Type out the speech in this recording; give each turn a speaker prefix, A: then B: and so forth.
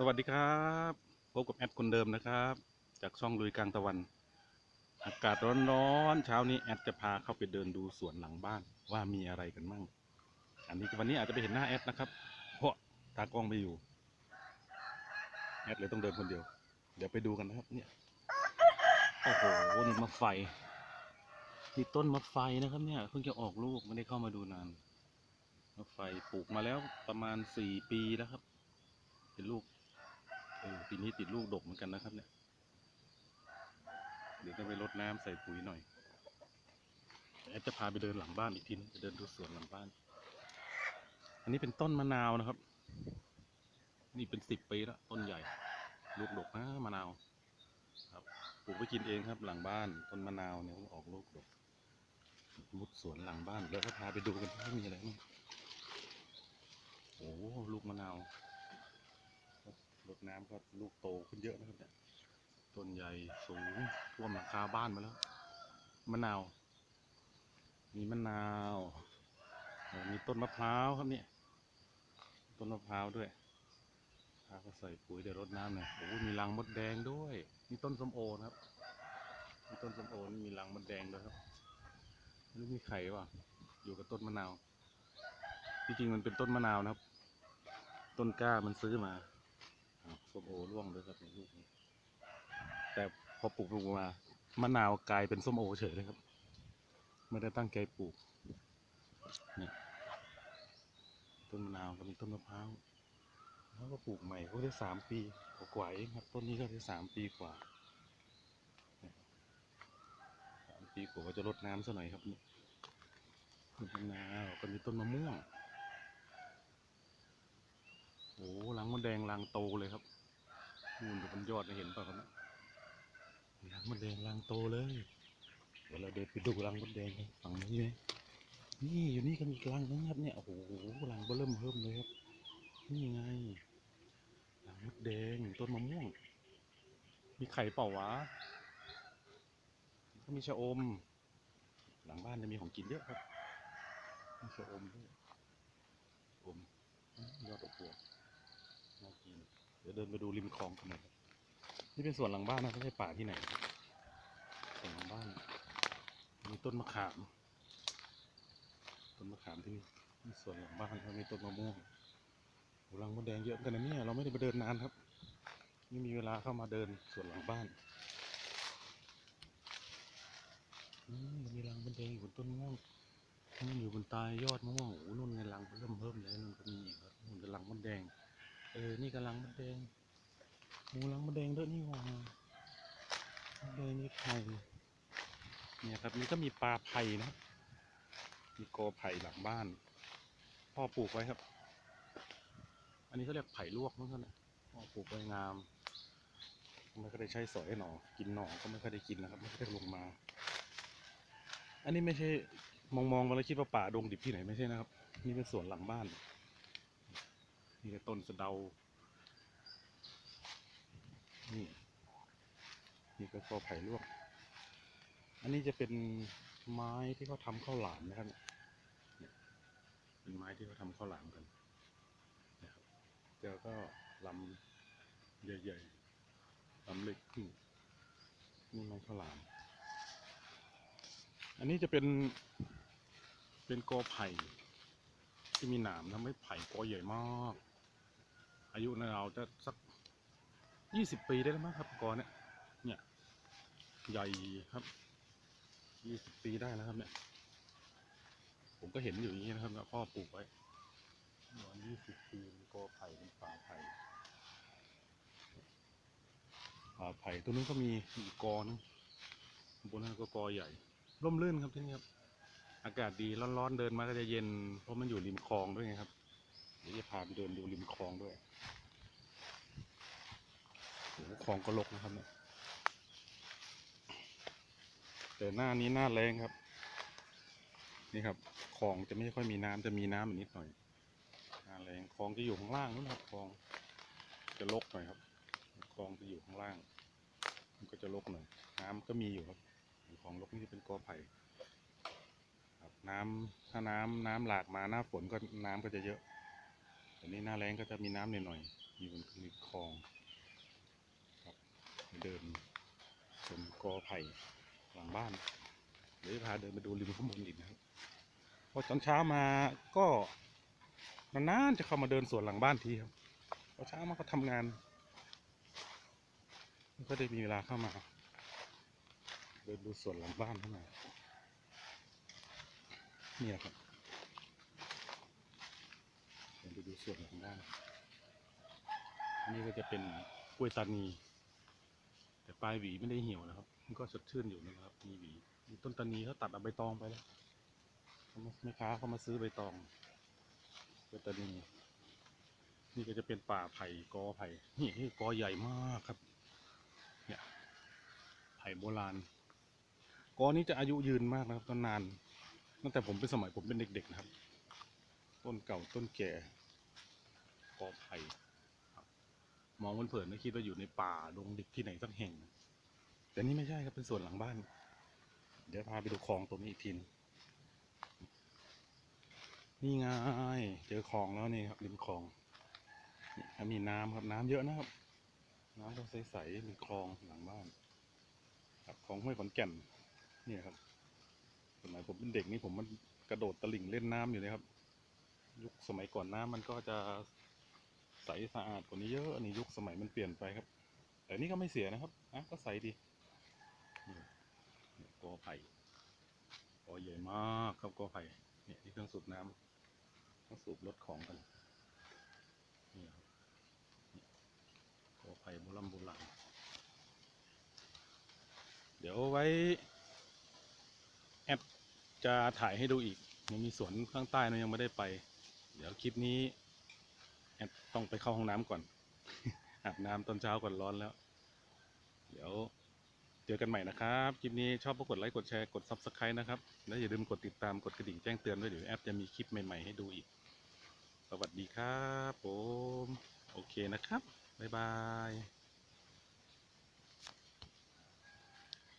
A: สวัสดีครับพบกับแอดคนเดิมนะครับ จากช่องลุยกลางตะวัน อากาศร้อนๆเช้านี้แอดจะพาเข้าไปเดินดูสวนหลังบ้านว่ามีอะไรกันมั่งอันนี้วันนี้อาจจะไปเห็นหน้าแอดนะครับ เพราะตากล้องไม่อยู่แอดเลยต้องเดินคนเดียว เดี๋ยวไปดูกันนะครับ เนี่ยโอ้โหนี่มะไฟนี่ต้นมะไฟนะครับเนี่ยเพิ่งจะออกลูกไม่ได้เข้ามาดูนานมะไฟปลูกมาแล้วประมาณสี่ปีแล้วครับ เป็นลูก ปีนี้ติดลูกดกเหมือนกันนะครับเนี่ย เดี๋ยวต้องไปรดน้ำใส่ปุ๋ยหน่อยแอดจะพาไปเดินหลังบ้านอีกทีนึงจะเดินดูสวนหลังบ้าน อันนี้เป็นต้นมะนาวนะครับ นี่เป็นสิบปีแล้วต้นใหญ่ ลูกดกนะมะนาวครับปลูกไว้กินเองครับ หลังบ้านต้นมะนาวเนี่ยออกลูกดกมุดสวนหลังบ้านแล้วก็พาไปดูกันว่ามีอะไรบ้างโอ้ลูกมะนาว รดน้ำก็ลูกโตขึ้นเยอะนะครับเนี่ยต้นใหญ่สูงท่วมหลังคาบ้านมาแล้วมะนาว มีมะนาว มีต้นมะพร้าวครับเนี่ย ต้นมะพร้าวด้วยพาก็ใส่ปุ๋ยเดี๋ยวรดน้ำหน่อยโอ้มีรังมดแดงด้วย มีต้นส้มโอนครับ มีต้นส้มโอนี่มีรังมดแดงด้วยครับไม่รู้มีไข่ป่ะ อยู่กับต้นมะนาว ที่จริงมันเป็นต้นมะนาวนะครับ ต้นกล้ามันซื้อมา ส้มโอร่วงด้วยครับในลูกนี้แต่พอปลูกลงมามะนาวกลายเป็นส้มโอเฉยเลยครับ ไม่ได้ตั้งใจปลูกนี่ต้นมะนาวก็มีต้นมะพร้าวแล้วก็ปลูกใหม่ก็ได้สามปีกว่าๆเองครับต้นนี้ก็ได้สามปีกว่าสามปีกว่าจะรดน้ำซะหน่อยครับนี่ต้นมะนาวก็มีต้นมะม่วงโอ้หลังมดแดงรังโตเลยครับ นู่นอยู่บนยอดนะเห็นป่ะครับเนี่ยรังมดแดงรังโตเลย เดี๋ยวเราเดินไปดูรังมดแดงกันฝั่งนี้ไหมนี่อยู่นี่ก็มีรังนึงครับเนี่ยโอ้โหรังเบอเริ่มเพิ่มเลยครับ นี่ไงรังมดแดงต้นมะม่วง มีไข่เปล่าวะก็มีชะอม หลังบ้านจะมีของกินเยอะครับมีชะอมด้วยอมอืมยอดอกบัวน่ากินเดี๋ยวเดินไปดูริมคลองกันหน่อยนี่เป็นสวนหลังบ้านนะไม่ใช่ป่าที่ไหนสวนหลังบ้าน มีต้นมะขาม ต้นมะขามที่นี่นี่สวนหลังบ้านแล้วมีต้นมะม่วงโหรังมดแดงเยอะกันนะเนี่ยเราไม่ได้ไปเดินนานครับ ไม่มีเวลาเข้ามาเดินสวนหลังบ้านมันมีรังมดแดงอยู่บนต้นมะม่วงมันอยู่บนตายยอดมะม่วงโอ้โหนู่นไงรังเริ่มเพิ่มเลยนู่นก็มีอีกครับนู่นก็รังมดแดง ออ นี่กำลังมดแดงหมูลังมดแดงด้วยนี่หว่ามดแดงมีไข่เนี่ยครับนี่ก็มีปลาไผ่นะครับมีกอไผ่หลังบ้าน พ่อปลูกไว้ครับ อันนี้เขาเรียกไผ่ลวกมั้งครับเนี่ยพ่อปลูกไว้งามไม่ค่อยได้ใช้สอยหนอกินหนอก็ไม่ค่อยได้กินนะครับ ไม่ค่อยได้ลงมา อันนี้ไม่ใช่มองมองๆมาแล้วคิดว่าป่าดงดิบที่ไหนไม่ใช่นะครับ นี่เป็นสวนหลังบ้าน นี่ก็ต้นสะเดา นี่ นี่ก็กอไผ่ลวก อันนี้จะเป็นไม้ที่เขาทำข้าวหลามนะครับเป็นไม้ที่เขาทำข้าวหลามกันนะครับแล้วก็ลำใหญ่ๆลำเล็กขึ้นนี่ไม้ข้าวหลาม อันนี้จะเป็นเป็นกอไผ่ที่มีหนามทำให้ไผ่กอใหญ่มาก อายุเราจะสักยี่สิบปีได้แล้วมั้งครับกอเนี่ยเนี่ยใหญ่ครับยี่สิบปีได้แล้วครับเนี่ย ผมก็เห็นอยู่อย่างนี้นะครับแล้วพ่อปลูกไว้รอยยี่สิบปีกอไผ่เป็นป่าไผ่ป่าไผ่ตัวนู้นก็มีอีกกอนึงบนนั้นก็กอใหญ่ ร่มรื่นครับที่นี่ครับ อากาศดีร้อนๆเดินมาก็จะเย็น เพราะมันอยู่ริมคลองด้วยไงครับ ดี๋ยวจะพาไปเดินดูริมคลองด้วยโอ้โหคลองก็รกนะครับเนี่ยแต่หน้านี้หน้าแรงครับ นี่ครับคลองจะไม่ค่อยมีน้ำจะมีน้ำนิดหน่อยหน้าแรงคลองจะอยู่ข้างล่างนู้นครับคลอง จะรกหน่อยครับคลองจะอยู่ข้างล่าง มันก็จะรกหน่อยน้ำก็มีอยู่ครับคลองรกนี่จะเป็นกอไผ่ครับน้ำถ้าน้ำน้ำหลากมาหน้าฝนก็น้ำก็จะเยอะ แต่นี่หน้าแรงก็จะมีน้ำหน่อยๆมีบนมีคลองครับเดินชมกอไผ่หลังบ้านเดี๋ยวพาเดินไปดูริมข้างบนอีกนะครับพอตอนเช้ามาก็นานๆจะเข้ามาเดินสวนหลังบ้านทีครับพอเช้ามาก็ทำงานไม่ก็ได้มีเวลาเข้ามา เดินดูสวนหลังบ้านเข้ามานี่แหละครับเดินไปดู ส่วนหลังบ้านอันนี้ก็จะเป็นกล้วยตานี แต่ปลายหวีไม่ได้เหี่ยวนะครับ มันก็สดชื่นอยู่นะครับ มีหวีมีต้นตานีเขาตัดเอาใบตองไปแล้วแม่ค้าเขามาซื้อใบตองใบตานี นี่ก็จะเป็นป่าไผ่กอไผ่นี่นี่กอใหญ่มากครับ เนี่ยไผ่โบราณกอนี้จะอายุยืนมากนะครับต้นนานตั้งแต่ผมเป็นสมัยผมเป็นเด็กๆนะครับ ต้นเก่าต้นแก่ กอไผ่ครับมองเผินๆไม่คิดว่าอยู่ในป่าดงดิบที่ไหนสักแห่ง แต่นี่ไม่ใช่ครับเป็นส่วนหลังบ้าน เดี๋ยวพาไปดูคลองตรงนี้อีกทีนนี่ไงเจอคลองแล้วนี่ครับริมคลองมีน้ำครับน้ำเยอะนะครับ น้ำก็ใสๆมีคลองหลังบ้าน ครับคลองห้วยขอนแก่นนี่ครับสมัยผมเป็นเด็กนี่ผมมันกระโดดตลิ่งเล่นน้ำอยู่เลยครับ ยุคสมัยก่อนน้ำมันก็จะ ใสสะอาดกว่านี้เยอะอันนี้ยุคสมัยมันเปลี่ยนไปครับ แต่นี่ก็ไม่เสียนะครับอะก็ใสดีกอไผ่กอใหญ่มากครับกอไผ่เนี่ยที่เครื่องสูบน้ำเครื่องสูบรถของกันนี่ครับกอไผ่โบราณโบราณเดี๋ยวไว้แอปจะถ่ายให้ดูอีกยังมีสวนข้างใต้นะยังไม่ได้ไป เดี๋ยวคลิปนี้ แอปต้องไปเข้าห้องน้ำก่อน อาบน้ำตอนเช้าก่อนร้อนแล้ว เดี๋ยวเจอกันใหม่นะครับ คลิปนี้ชอบก็กดไลค์ กดแชร์ กด Subscribe นะครับ และอย่าลืมกดติดตาม กดกระดิ่งแจ้งเตือนด้วยเดี๋ยวแอปจะมีคลิปใหม่ๆให้ดูอีก สวัสดีครับผม โอเคนะครับ บ๊ายบาย